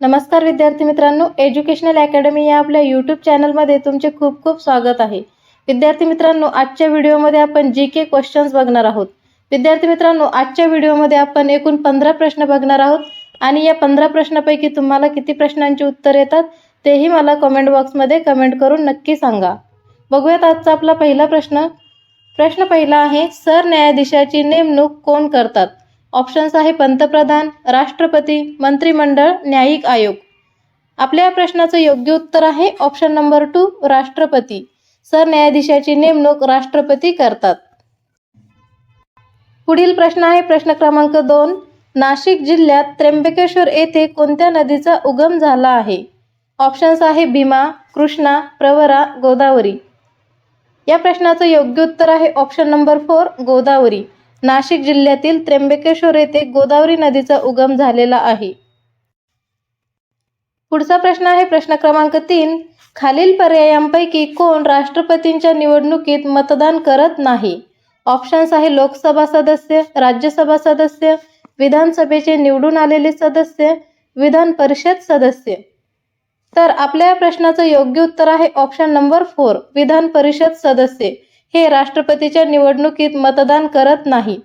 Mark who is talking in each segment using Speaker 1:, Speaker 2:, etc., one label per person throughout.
Speaker 1: नमस्कार विद्यार्थी मित्रांनो एज्युकेशनल अकॅडमी या आपल्या यूट्यूब चॅनलमध्ये तुमचे खूप खूप स्वागत आहे. विद्यार्थी मित्रांनो आजच्या व्हिडिओमध्ये आपण जी के क्वेश्चन्स बघणार आहोत. विद्यार्थी मित्रांनो आजच्या व्हिडिओमध्ये आपण एकूण पंधरा प्रश्न बघणार आहोत आणि या पंधरा प्रश्नापैकी तुम्हाला किती प्रश्नांची उत्तर येतात तेही मला कमेंट बॉक्समध्ये कमेंट करून नक्की सांगा. बघूयात आजचा आपला पहिला प्रश्न. प्रश्न पहिला आहे सरन्यायाधीशाची नेमणूक कोण करतात? ऑप्शन्स आहे पंतप्रधान राष्ट्रपती मंत्रिमंडळ न्यायिक आयोग. आपल्या या प्रश्नाचं योग्य उत्तर आहे ऑप्शन नंबर टू राष्ट्रपती. सरन्यायाधीशाची नेमणूक राष्ट्रपती करतात. पुढील प्रश्न आहे प्रश्न क्रमांक दोन नाशिक जिल्ह्यात त्र्यंबकेश्वर येथे कोणत्या नदीचा उगम झाला आहे? ऑप्शन्स आहे भीमा कृष्णा प्रवरा गोदावरी. या प्रश्नाचं योग्य उत्तर आहे option number four Godavari. Nashik जिल्ह्यातील त्र्यंबकेश्वर येथे गोदावरी नदीचा उगम झालेला आहे. पुढचा प्रश्न आहे प्रश्न क्रमांक तीन. खालील पर्यायांपैकी कोण राष्ट्रपतींच्या निवडणुकीत मतदान करत नाही? ऑप्शन्स आहे लोकसभा सदस्य राज्यसभा सदस्य विधानसभेचे निवडून आलेले सदस्य विधान परिषद सदस्य. तर आपल्या या प्रश्नाचं योग्य उत्तर आहे option number four Vidhan Parishad सदस्य. हे राष्ट्रपतीच्या निवडणुकीत मतदान करत नाही.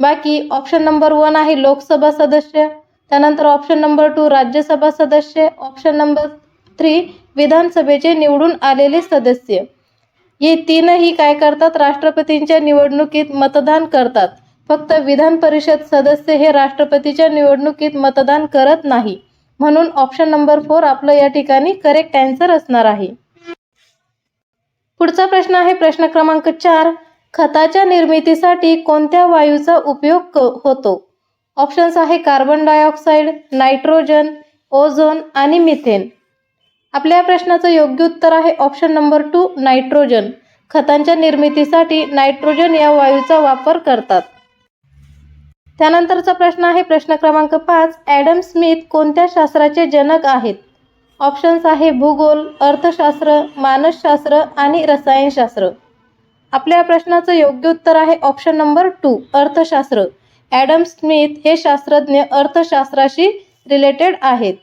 Speaker 1: बाकी ऑप्शन नंबर वन आहे लोकसभा सदस्य त्यानंतर ऑप्शन नंबर टू राज्यसभा सदस्य ऑप्शन नंबर थ्री विधानसभेचे निवडून आलेले सदस्य. हे तीनही काय करतात? राष्ट्रपतींच्या निवडणुकीत मतदान करतात. फक्त विधान परिषद सदस्य हे राष्ट्रपतीच्या निवडणुकीत मतदान करत नाही. म्हणून ऑप्शन नंबर फोर आपलं या ठिकाणी करेक्ट आन्सर असणार आहे. पुढचा प्रश्न आहे प्रश्न क्रमांक चार. खताच्या निर्मितीसाठी कोणत्या वायूचा उपयोग क- होतो? ऑप्शन्स आहे कार्बन डायऑक्साईड नायट्रोजन ओझोन आणि मिथेन. आपल्या प्रश्नाचं योग्य उत्तर आहे ऑप्शन नंबर टू नायट्रोजन. खतांच्या निर्मितीसाठी नायट्रोजन या वायूचा वापर करतात. त्यानंतरचा प्रश्न आहे प्रश्न क्रमांक पाच. ॲडम स्मिथ कोणत्या शास्त्राचे जनक आहेत? ऑप्शन्स आहे भूगोल अर्थशास्त्र मानसशास्त्र आणि रसायनशास्त्र. आपल्या प्रश्नाचं योग्य उत्तर आहे ऑप्शन नंबर टू अर्थशास्त्र. ॲडम स्मिथ हे शास्त्रज्ञ अर्थशास्त्राशी रिलेटेड आहेत.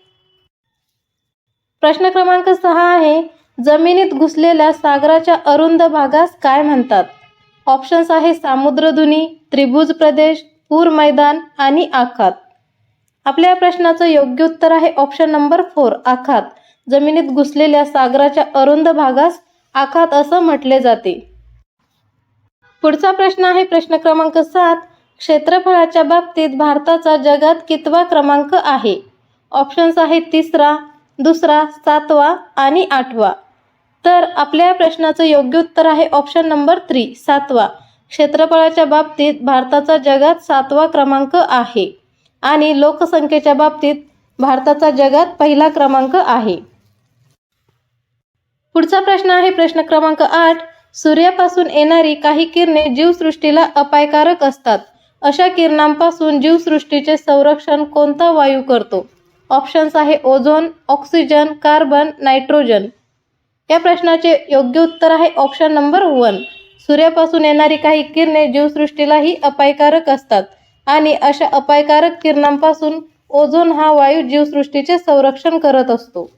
Speaker 1: प्रश्न क्रमांक सहा आहे जमिनीत घुसलेल्या सागराच्या अरुंद भागास काय म्हणतात? ऑप्शन्स आहे सामुद्रधुनी त्रिभुज प्रदेश पूर मैदान आणि आखात. आपल्या प्रश्नाचं योग्य उत्तर आहे ऑप्शन नंबर फोर आखात. जमिनीत घुसलेल्या सागराच्या अरुंद भागास आखात असं म्हटले जाते. पुढचा प्रश्न आहे प्रश्न क्रमांक सात. क्षेत्रफळाच्या बाबतीत भारताचा जगात कितवा क्रमांक आहे? ऑप्शन्स आहे तिसरा दुसरा सातवा आणि आठवा. तर आपल्या प्रश्नाचं योग्य उत्तर आहे ऑप्शन नंबर थ्री सातवा. क्षेत्रफळाच्या बाबतीत भारताचा जगात सातवा क्रमांक आहे. आणि लोकसंख्येच्या बाबतीत भारताचा जगात पहिला क्रमांक आहे. पुढचा प्रश्न आहे प्रश्न क्रमांक आठ. सूर्यापासून येणारी काही किरणे जीवसृष्टीला अपायकारक असतात. अशा किरणांपासून जीवसृष्टीचे संरक्षण कोणता वायू करतो? ऑप्शन्स आहे ओझोन ऑक्सिजन कार्बन नायट्रोजन. या प्रश्नाचे योग्य उत्तर आहे ऑप्शन नंबर वन. सूर्यापासून येणारी काही किरणे जीवसृष्टीलाही अपायकारक असतात. आणि अशा अपायकारक किरणांपासून ओझोन हा वायू जीवसृष्टीचे संरक्षण करत असतो.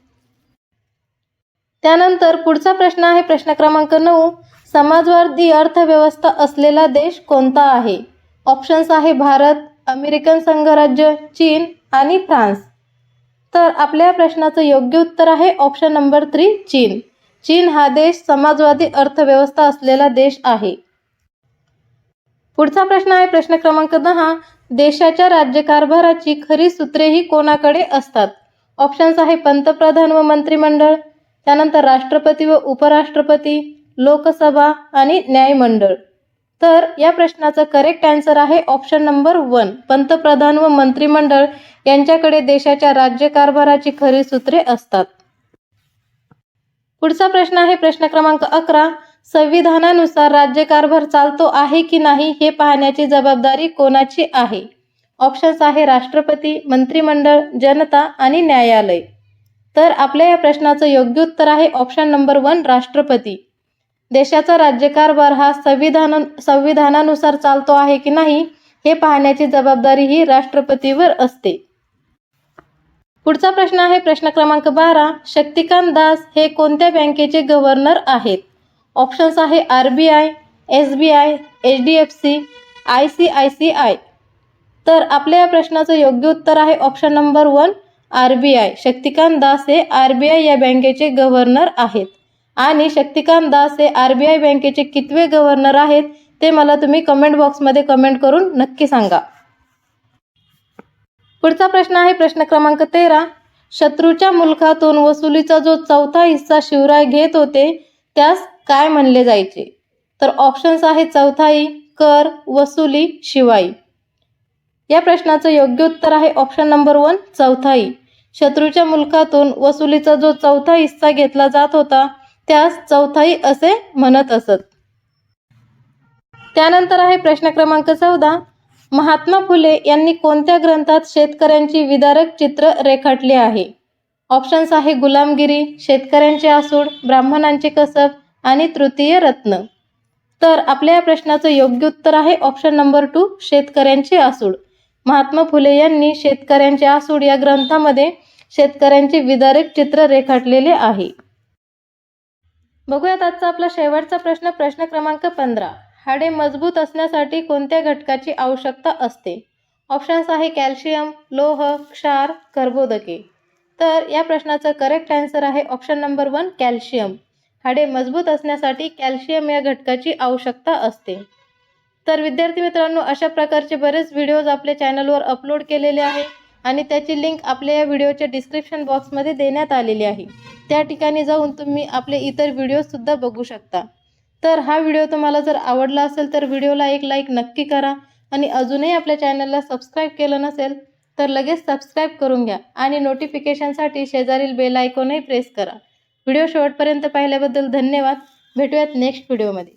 Speaker 1: त्यानंतर पुढचा प्रश्न आहे प्रश्न क्रमांक नऊ. समाजवादी अर्थव्यवस्था असलेला देश कोणता आहे? ऑप्शन्स आहे भारत अमेरिकन संघराज्य चीन आणि फ्रान्स. तर आपल्या प्रश्नाचं योग्य उत्तर आहे ऑप्शन नंबर थ्री चीन. चीन हा देश समाजवादी अर्थव्यवस्था असलेला देश आहे. पुढचा प्रश्न आहे प्रश्न क्रमांक दहा. देशाच्या राज्यकारभाराची खरी सूत्रे ही कोणाकडे असतात? ऑप्शन्स आहे पंतप्रधान व मंत्रिमंडळ त्यानंतर राष्ट्रपती व उपराष्ट्रपती लोकसभा आणि न्यायमंडळ. तर या प्रश्नाचं करेक्ट आन्सर आहे ऑप्शन नंबर वन पंतप्रधान व मंत्रिमंडळ यांच्याकडे देशाच्या राज्यकारभाराची खरी सूत्रे असतात. पुढचा प्रश्न आहे प्रश्न क्रमांक अकरा. संविधानानुसार राज्यकारभार चालतो आहे की नाही हे पाहण्याची जबाबदारी कोणाची आहे? ऑप्शन्स आहे राष्ट्रपती मंत्रिमंडळ जनता आणि न्यायालय. तर आपल्या या प्रश्नाचं योग्य उत्तर आहे ऑप्शन नंबर वन राष्ट्रपती. देशाचा राज्यकारभार हा संविधान संविधानानुसार चालतो आहे की नाही हे पाहण्याची जबाबदारी ही राष्ट्रपतीवर असते. पुढचा प्रश्न आहे प्रश्न क्रमांक बारा शक्तिकांत दास हे कोणत्या बँकेचे गव्हर्नर आहेत? ऑप्शन्स आहे R B I S B I H D F C I C I C I. तर आपल्या या प्रश्नाचं योग्य उत्तर आहे option number one R B I. Shaktikanta Das हे आर बी आय या बँकेचे गव्हर्नर आहेत. आणि शक्तिकांत दास हे आर बी आय बँकेचे कितवे गव्हर्नर आहेत ते मला तुम्ही कमेंट बॉक्समध्ये कमेंट करून नक्की सांगा. पुढचा प्रश्न आहे प्रश्न क्रमांक तेरा. शत्रूच्या मुलखातून वसुलीचा जो चौथा हिस्सा शिवराय घेत होते त्यास काय म्हणले जायचे? तर ऑप्शन्स आहे चौथाई कर वसुली शिवाई. या प्रश्नाचं योग्य उत्तर आहे ऑप्शन नंबर वन चौथाई. शत्रूच्या मुलखातून वसुलीचा जो चौथा हिस्सा घेतला जात होता त्यास चौथाई असे म्हणत असत. त्यानंतर आहे प्रश्न क्रमांक चौदा. महात्मा फुले यांनी कोणत्या ग्रंथात शेतकऱ्यांची विदारक चित्र रेखाटले आहे? ऑप्शन्स आहे गुलामगिरी शेतकऱ्यांचे आसूड ब्राह्मणांचे कसब आणि तृतीय रत्न. तर आपल्या या प्रश्नाचं योग्य उत्तर आहे ऑप्शन नंबर टू शेतकऱ्यांची आसूड. महात्मा फुले यांनी शेतकऱ्यांचे आसूड या ग्रंथामध्ये शेतकऱ्यांचे विदारक चित्र रेखाटलेले आहे. बघूयात आजचा आपला शेवटचा प्रश्न प्रश्न क्रमांक पंधरा. हाडे मजबूत असण्यासाठी कोणत्या घटकाची आवश्यकता असते? ऑप्शन्स आहे कॅल्शियम लोह क्षार कर्बोदके. तर या प्रश्नाचं करेक्ट आन्सर आहे ऑप्शन नंबर वन कॅल्शियम. हाडे मजबूत असण्यासाठी कॅल्शियम या घटकाची आवश्यकता असते. तर विद्यार्थी मित्रांनो अशा प्रकारचे बरेच व्हिडिओज आपल्या चॅनलवर अपलोड केलेले आहे आणि त्याची लिंक आपल्या या व्हिडिओच्या डिस्क्रिप्शन बॉक्समध्ये देण्यात आलेली आहे. त्या ठिकाणी जाऊन तुम्ही आपले इतर व्हिडिओजसुद्धा बघू शकता. तर हा व्हिडिओ तुम्हाला जर आवडला असेल तर व्हिडिओला एक लाईक नक्की करा आणि अजूनही आपल्या चॅनलला सबस्क्राईब केलं नसेल तर लगेच सबस्क्राईब करून घ्या आणि नोटिफिकेशनसाठी शेजारील बेल आयकॉनही प्रेस करा. व्हिडिओ शेवटपर्यंत पाहिल्याबद्दल धन्यवाद. भेटूयात नेक्स्ट व्हिडिओमध्ये